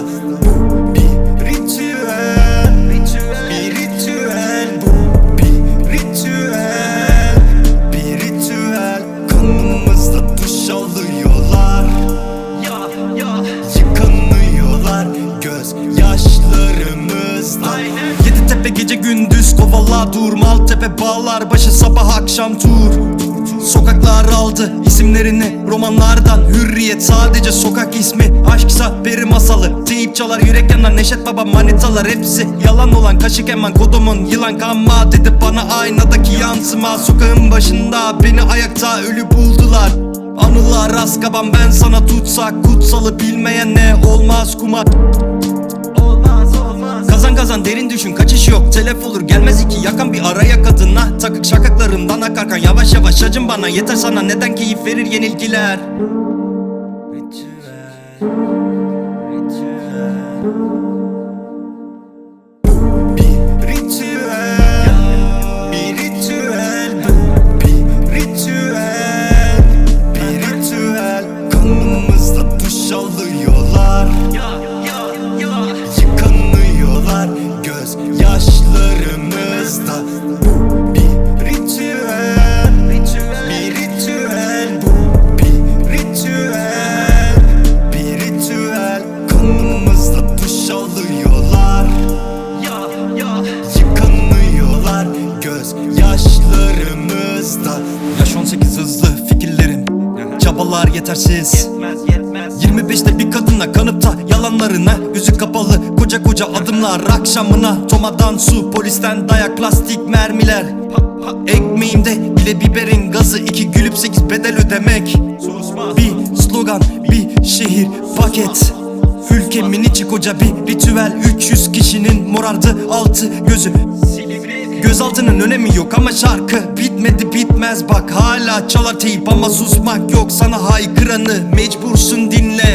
Bu bir ritüel Bir ritüel Bu bir ritüel Bir ritüel. Kanımızda duş alıyorlar. Yıkanıyorlar göz yaşlarımızda Yedi tepe gece gündüz kovala durmal tepe bağlar. Başı sabah akşam tur. Sokak Sokaklar aldı isimlerini romanlardan. Hürriyet sadece sokak ismi. Aşksa peri masalı. Teyip çalar yürek yanar Neşet baba manitalar Hepsi yalan olan. Kaşık eman Kodumun yılan. Kanma dedi bana aynadaki yansıma. Sokağın başında beni ayakta ölü buldular. Anılar askaban ben sana tutsak Kutsalı bilmeyen ne olmaz kumar Kazan derin düşün kaçış yok. Telef olur gelmez iki yakan bir araya kadına Takık şakaklarından akarken yavaş yavaş acın bana. Yeter sana neden keyif verir yenilgiler Çabalar yetersiz. 25'te bir kadına kanıp da yalanlarına. Yüzü kapalı koca koca adımlar Akşamına. Tomadan su polisten dayak plastik mermiler. Ekmeğimde bile biberin gazı. İki gülüp sekiz bedel ödemek. Bir slogan bir şehir paket. Ülkemin içi koca bir ritüel. 300 kişinin morardı altı gözü Gözaltının önemi yok ama şarkı bitmedi bitmez. Bak Hala çalar teyip ama susmak yok. Sana haykıranı Mecbursun dinle